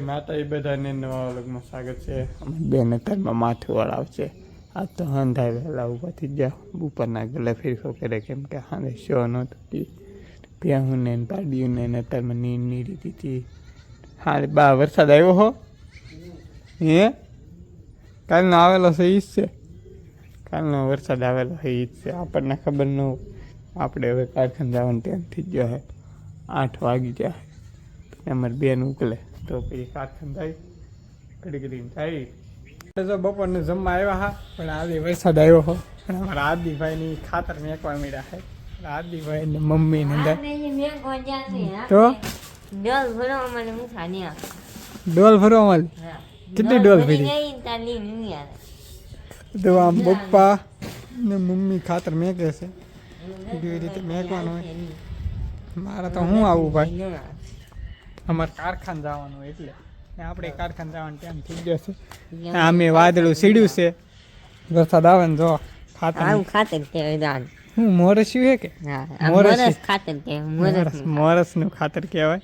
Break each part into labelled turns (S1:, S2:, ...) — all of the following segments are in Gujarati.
S1: માતા એ બધાને નવા વ્લોગમાં સ્વાગત છે. અમારી બેન અત્યારમાં માથું વળાવશે આ તો હંધાય વહેલા ઊભા થઈ ગયા ઉપરના ગલે ફેરફો કરે કેમ કે હાને શો નહોતો પ્યાહું ને પાડ્યું ને અત્યારમાં નીર નીરી દીધી હા બા, વરસાદ આવ્યો હો? હે? કાલનો આવેલો છે એ જ છે? કાલનો વરસાદ આવેલો છે એ જ છે. આપણને ખબર ન આપણે હવે કારખાને જવાનું ત્યાંથી ગયો છે આઠ વાગી જાય અમારે બેન ઉકલે. તો પછી કારખાને થાય ઘડી ઘડીને થાય જો બપોરને જમવા આવ્યા હા પણ આજે વરસાદ આવ્યો હો. પણ અમારા આદિભાઈની ખાતર મેકવા મળ્યા હે. આદિભાઈ ને મમ્મી ને અંદર તો?
S2: ડોલ ભરો અમારે મુખા નહીં
S1: ડોલ ભરો
S2: અમારે?
S1: કેટલી ડોલ
S2: ભરી
S1: તો આમ પપ્પા ને મમ્મી ખાતર મેકે છે. એવી રીતે મેકવાનું હોય. મારે તો હું આવું ભાઈ. અમારે કારખાન જવાનું એટલે. ને આપણે કારખાન જવાનું ટાઈમ થઈ ગયો છે આમે વાદળું સીડ્યું છે. વરસાદ આવે ને જો ખાતર
S2: ખાતર કહેવાય
S1: હું મોરસ્યું હે કે? મોરસ.
S2: મોરસ ખાતર કહેવાય મોરસ
S1: મોરસ મોરસનું ખાતર કહેવાય.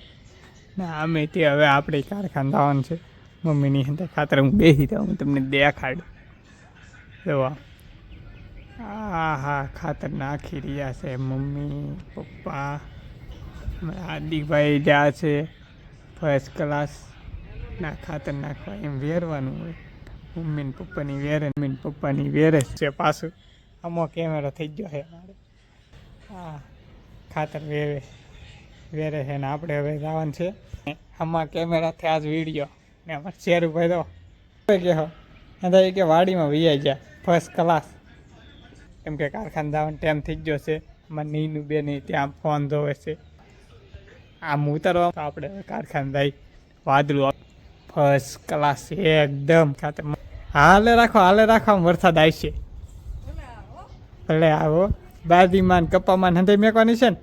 S1: ને આમે તે હવે આપણે કારખાન જવાનું છે. મમ્મીની અંદર ખાતર હું બેસી જાઉં હું તમને દેખાડું. જોવા આ. હા ખાતર નાખી રહ્યા છે મમ્મી પપ્પા. હાર્દિકભાઈ જ્યાં છે. ફર્સ્ટ ક્લાસ ના ખાતર નાખવા એમ વેરવાનું હોય. મમ્મી ને પપ્પાની વેરે, મમ્મી ને પપ્પાની વેરે છે. પાછું આમાં કેમેરો થઈ ગયો છે મારે હા, ખાતર વેવે વેરે છે ને આપણે હવે જવાનું છે. આમાં કેમેરાથી આજ વીડિયો ને અમારે શેરુભાઈ તો કે હો એ કે વાડીમાં વૈયા ગયા ફર્સ્ટ ક્લાસ કેમ કે કારખાને જવાનું ટાઈમ થઈ ગયો છે. અમારે નીનું નહીં ત્યાં ફોન જોવે છે. આમ ઉતરવા આપણે હવે કારખાને વાદળું ફર્સ્ટ ક્લાસ એકદમ. ખાતર હાલે રાખો હાલે રાખો વરસાદ આવશે ભલે આવો બાદીમાં કપ્પામાં હંધાઈ મેકવાની છે ને?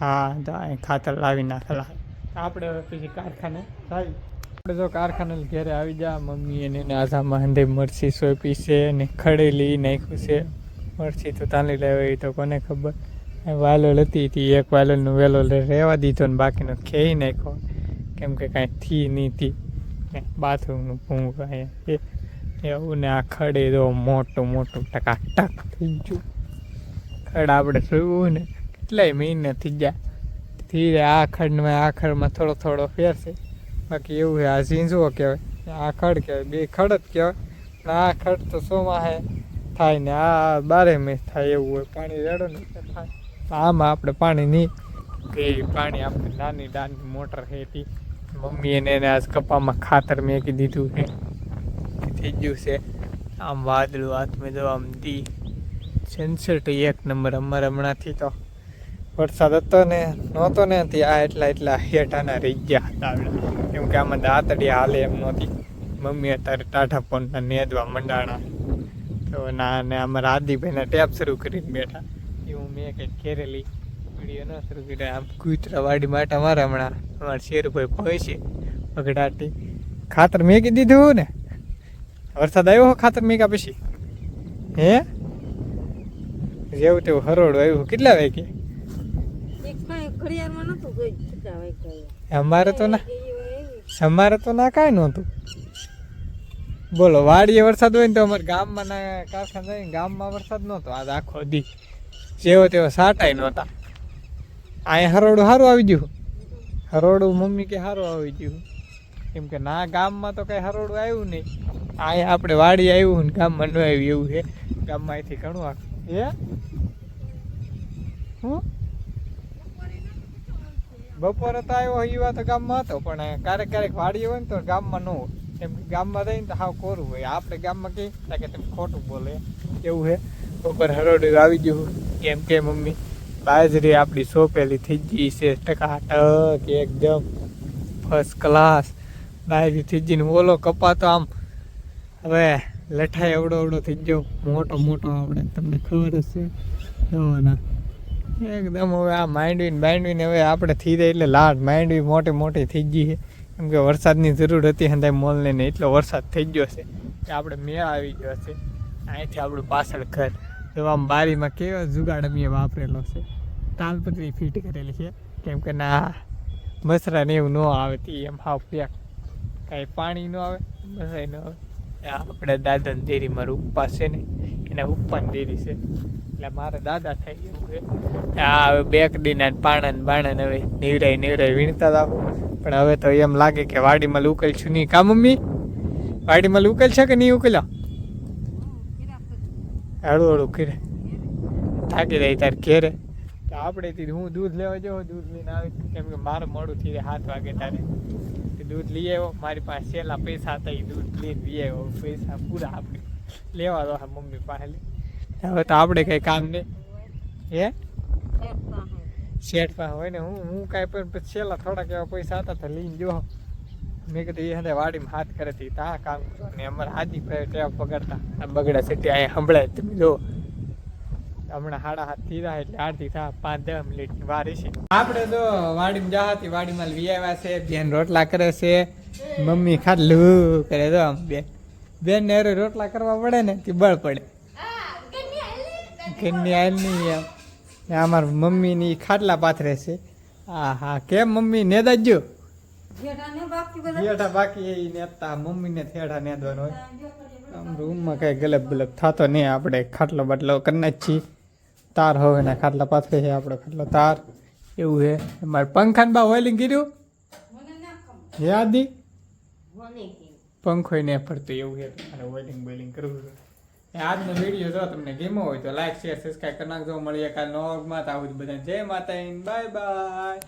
S1: હા, તો અહીં ખાતર લાવી નાખેલા. આપણે હવે પછી કારખાને આવી આપણે જો કારખાને ઘેરે આવી જા, મમ્મી એને આધામાં હંધે મરસી સોંપી છે ને ખડેલી નાખ્યું છે. મરસી તો તાલી લેવાય તો કોને ખબર. વાલોલ હતી તી, એક વાલોલનું વેલો રહેવા દીધો ને બાકીનો ખેઈ નાખ્યો. કેમ કે કાંઈ થી નહીં ને બાથરૂમનું ભૂંગ કાંઈ. એવું ને આ ખડે તો મોટું મોટું ટકા ટક થઈ ગયું. ખડ આપણે જોયું ને કેટલાય મહિને થઈ ગયા. ધીરે આ ખડમાં આ ખડમાં થોડો થોડો ફેર છે. બાકી એવું છે, આ ઝીંઝવો કહેવાય. આ ખડ કહેવાય, બે ખડ જ કહેવાય. પણ આ ખડ તો સોમાહે થાય ને આ બારે મેં થાય એવું હોય. પાણી રેડો ને થાય. આમાં આપણે પાણી નહીં કે પાણી આપણે નાની નાની મોટર હતી મમ્મી એને એને આજ કપામાં ખાતર મેકી દીધું છે. થઈ ગયું છે. આમ વાદળું હાથમાં જો આમ દી. સનસેટ એક નંબર અમારે હમણાંથી તો. વરસાદ હતો ને, નહોતો ને તે આ એટલા એટલા હેઠાના રહી ગયા હતા કેમ કે આમાં દાંતડી હાલે એમ નહોતી. મમ્મી અત્યારે ટાઢા ફોનના નેદવા મંડાણા. તો ના ને અમારા આદિભાઈના ટેપ શરૂ કરીને બેઠા. એવું મેં કંઈક ઘેરેલી વીડિયો ન શરૂ કર્યો આમ કૂતરા વાડી માટે અમારે હમણાં અમારા શેરુભાઈ ભય છે બગડાટી ખાતર મેકી દીધું ને? વરસાદ આવ્યો હો ખાતર મેકા પછી? હે? જેવું તેવું હરોડ આવ્યું કેટલા વાગે અમારે તો ના અમારે તો ના કાંઈ નહોતું. બોલો વાડીએ વરસાદ હોય ને તો અમારે ગામમાં ના કારખાના ગામમાં વરસાદ નહોતો. આજ આખો દી જેવો તેવો સાટાય નહોતા. અહીંયા હરોડું સારું આવી ગયું. હરોડું મમ્મી કે સારું આવી ગયું. કેમ કે ના, ગામમાં તો કઈ હરોડું આવ્યું નહીં. અહીંયા આપણે વાડી આવ્યું ને ગામમાં ન આવ્યું એવું છે. ગામમાં અહીંથી ઘણું આખું. હે? હું? બપોરે તો આવ્યો એ વાત ગામમાં હતો, પણ ક્યારેક ક્યારેક વાડી હોય ને તો ગામમાં ન હોય. કે ગામમાં રહીને તો હાવ કોરું હોય. આપણે ગામમાં કહીએ કે તમે ખોટું બોલે. એવું છે. બપોર હરોડું આવી ગયું. એમ કે મમ્મી, બાજરી આપણી સોંપેલી થઈ ગઈ છે. ટકાટક એકદમ ફર્સ્ટ ક્લાસ બાજરી થઈ ગઈ ઓલો કપાતો આમ. હવે લઠાઈ એવડો અવડો થઈ ગયો. મોટો મોટો આપણે તમને ખબર છે જોવાના. એકદમ હવે આ માંડવીને માંડવીને હવે આપણે થઈ જાય એટલે લાડ. માંડવી મોટી મોટી થઈ ગઈ છે. કેમ કે વરસાદની જરૂર હતી હંધાઈ મોલને ને એટલો વરસાદ થઈ ગયો છે કે આપણે મેળ આવી ગયો છે. અહીંથી આપણું પાછળ ઘર. તો આમ બારીમાં કેવા જુગાડ અમે વાપરેલો છે. તાલપત્રી ફિટ કરેલી છે. કેમ કે ના, મસરા ને એવું ન આવે તે એમ હાવ પ્યાક કાંઈ પાણી ન આવે, મસરાય ન આવે. આપણે દાદા દેરી, મારું ઉપવાસ છે ને, એના ઉપવાની દેરી છે. એટલે મારા દાદા થાય એવું છે. આ હવે બેક દીના પાણા ને બાણા ને હવે નીવરાય નીવરાય વીણતા હતા પણ હવે તો એમ લાગે કે વાડીમાં ઉકેલ છું નહીં. કા મમ્મી? વાડીમાં ઉકેલ છે કે નહીં ઉકેલા હળું હળું કરે થાકી રહી તાર ઘેરે. તો આપણે હું દૂધ લેવા જાઉં દૂધ લઈને આવી. કેમ કે મારે મોડું થઈ જાય સાત વાગે તારે. તે દૂધ લઈ આવ્યો. મારી પાસે છેલ્લા પૈસા હતા એ દૂધ લઈને લઈ આવ્યો. પૈસા પૂરા આપણે લેવા દો મમ્મી પાસે. હવે તો આપણે કંઈ કામ નહીં. હે? શેઠ પાસે હોય ને હું હું કાંઈ પણ છેલ્લા થોડાક એવા પૈસા હતા તો લઈને જો. મેં કીધું એ હંધે વાડીમાં હાથ કરે હતી તા કામ ને અમારે હાજી ભાઈ ટેવ પકડતા. આ બગડા સેટી અહીંયા સંભળાય તમે જો હમણાં હાડા હાથ થયા એટલે આરતી થા, પાંચ દસ મિનિટની વારી છે આપણે તો વાડીમાં જા હતી, વાડીમાં આવ્યા છે, બેન રોટલા કરે છે. મમ્મી ખાટલું કરે તો આમ બેન. બેન ને રોટલા કરવા પડે ને, તે બળ પડે. ઘરની આલની ને અમાર મમ્મીની ખાટલા પાથરે છે. હા હા કેમ મમ્મી ને દાજો જેઠા બાકી એ નેતા મમ્મીને થેડા નેદવાનો હોય. આમ રૂમમાં કાંઈ ગલબ બલબ થતો નહીં આપણે ખાટલો બાટલો કરી જ છીએ. તાર હવે ને ખાટલા પાથરે છે આપણે ખાટલો તાર. એવું છે. મારે પંખાને બા ઓઇલિંગ કર્યું? યાદી પંખો ને ફરતું એવું છે. મારે ઓઇલિંગ બોઇલિંગ કરવું છે. એ આજનો વીડિયો જો તમને ગેમો હોય તો લાઈક શેર સબસ્ક્રાઈબ કરી નાખજો. મળીએ કાલ નવમાં તો આવું જ બધા જય માતા બાય બાય.